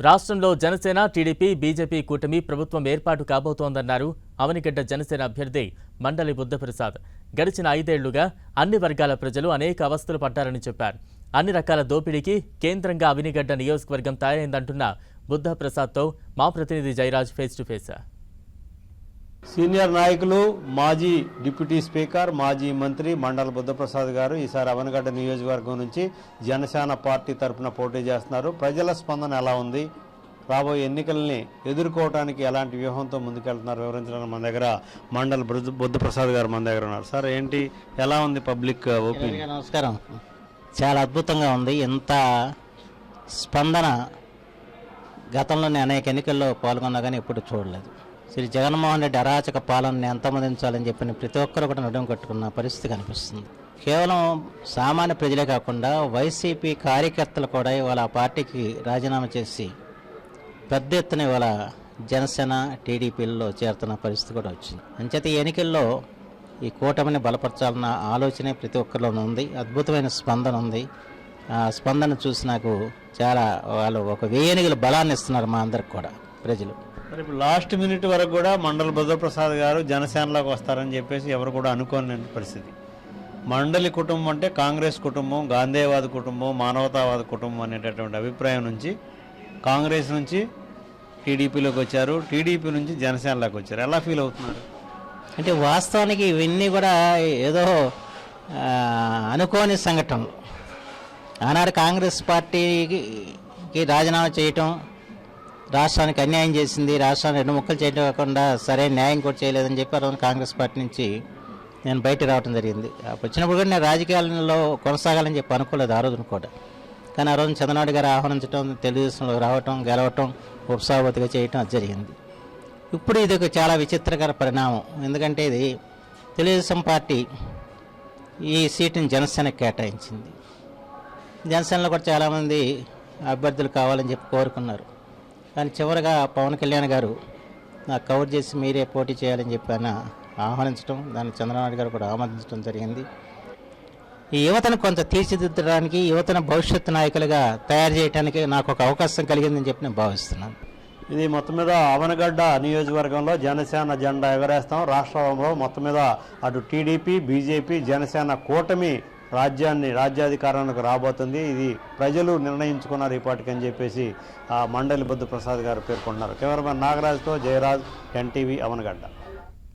రాష్ట్రంలో Janasena TDP BJP కూటమి ప్రభుత్వం ఏర్పాటు కాబోతోందన్నారు. అవనిగడ్డ జనసేన అభ్యర్థి మండలి బుద్ధప్రసాద్. గడిచిన ఐదేళ్ళుగా అన్ని వర్గాల ప్రజలు అనేక అవస్థలు పడ్డారని చెప్పారు. అన్ని రకాల దోపిడీకి కేంద్రంగా అవినిగడ్డ నియోజకవర్గం తయారైందంటున్న బుద్ధప్రసాద్తో మా ప్రతినిధి Jayaraj face to face. Senior నాయకులు మాజీ డిప్యూటీ స్పీకర్ మాజీ మంత్రి మండల బుద్ధప్రసాద్ గారు ఈసారి అవనగడ్డ నియోజకవర్గం నుంచి జనసేన పార్టీ తరఫున పోటీ చేస్తున్నారు. ప్రజల స్పందన ఎలా ఉంది? రాబోయే ఎన్నికల్ని ఎదుర్కోవడానికి ఎలాంటి వ్యూహంతో ముందుకెళ్తున్నారు? వివరించడానికి మన దగ్గర మండల బుద్ధప్రసాద్ గారు మన దగ్గర ఉన్నారు. సార్ ఏంటి? ఎలా ఉంది పబ్లిక్ ఓపీనియన్ నమస్కారం. చాలా అద్భుతంగా ఉంది. ఇంత స్పందన గతంలోనే అనేక ఎన్నికల్లో పాల్గొన్నా కానీ ఎప్పుడు చూడలేదు. శ్రీ జగన్మోహన్ రెడ్డి అరాచక పాలనని ఎంతమందించాలని చెప్పిన ప్రతి ఒక్కరు కూడా నడుం కట్టుకున్న పరిస్థితి కనిపిస్తుంది. కేవలం సామాన్య ప్రజలే కాకుండా వైసీపీ కార్యకర్తలు కూడా ఇవాళ ఆ పార్టీకి రాజీనామా చేసి పెద్ద ఎత్తున ఇవాళ జనసేన టీడీపీల్లో చేరుతున్న పరిస్థితి కూడా వచ్చింది. అంచేత ఈ ఎన్నికల్లో ఈ కూటమిని బలపరచాలన్న ఆలోచనే ప్రతి ఒక్కరిలోనూ ఉంది. అద్భుతమైన స్పందన ఉంది. ఆ స్పందన చూసి నాకు చాలా వాళ్ళు ఒక వేయనిగల బలాన్ని ఇస్తున్నారు మా అందరికి కూడా. ప్రజలు. మరి ఇప్పుడు లాస్ట్ మినిట్ వరకు కూడా మండల బుద్ధప్రసాద్ గారు జనసేనలోకి వస్తారని చెప్పేసి ఎవరు కూడా అనుకోని పరిస్థితి. మండలి కుటుంబం అంటే కాంగ్రెస్ కుటుంబం గాంధేవాద కుటుంబం మానవతావాద కుటుంబం అనేటటువంటి అభిప్రాయం నుంచి కాంగ్రెస్ నుంచి టీడీపీలోకి వచ్చారు. టీడీపీ నుంచి జనసేనలోకి వచ్చారు. ఎలా ఫీల్ అవుతున్నారు? అంటే వాస్తవానికి ఇవన్నీ కూడా ఏదో అనుకోని సంఘటనలు. ఆనాడు కాంగ్రెస్ పార్టీకి రాజీనామా చేయటం రాష్ట్రానికి అన్యాయం చేసింది రాష్ట్రాన్ని రెండు ముక్కలు చేయడం కాకుండా సరైన న్యాయం కూడా చేయలేదని చెప్పి ఆ కాంగ్రెస్ పార్టీ నుంచి నేను బయట రావడం జరిగింది. అప్పుడు వచ్చినప్పుడు కూడా నేను రాజకీయాలలో కొనసాగాలని చెప్పి అనుకోలేదు ఆ రోజున కూడా. కానీ ఆ రోజు చంద్రనాయుడు గారు ఆహ్వానించడం తెలుగుదేశంలో రావటం గెలవటం ఉపసభాపతిగా చేయటం అది జరిగింది. ఇప్పుడు ఇది ఒక చాలా విచిత్రకర పరిణామం. ఎందుకంటే ఇది తెలుగుదేశం పార్టీ ఈ సీటుని జనసేనకు కేటాయించింది. జనసేనలో కూడా చాలామంది అభ్యర్థులు కావాలని చెప్పి కోరుకున్నారు. కానీ చివరగా పవన్ కళ్యాణ్ గారు నాకు కవర్ చేసి మీరే పోటీ చేయాలని చెప్పి ఆయన ఆహ్వానించడం దాన్ని చంద్రబాబు గారు కూడా ఆమోదించడం జరిగింది. ఈ యువతను కొంత తీర్చిదిద్దడానికి యువతను భవిష్యత్తు నాయకులుగా తయారు చేయడానికి నాకు ఒక అవకాశం కలిగిందని చెప్పి నేను భావిస్తున్నాను. ఇది మొత్తం మీద అవనగడ్డ నియోజకవర్గంలో జనసేన జెండా ఎగరేస్తాం. రాష్ట్రంలో మొత్తం మీద అటు టీడీపీ బీజేపీ జనసేన కూటమి రాజ్యాన్ని రాజ్యాధికారానికి రాబోతుంది. ఇది ప్రజలు నిర్ణయించుకున్నారు ఇప్పటికని అని చెప్పేసి ఆ మండలి బుద్ధ ప్రసాద్ గారు పేర్కొన్నారు. కెమెరామెన్ నాగరాజ్తో జయరాజ్ ఎన్టీవీ అవనగడ్డ.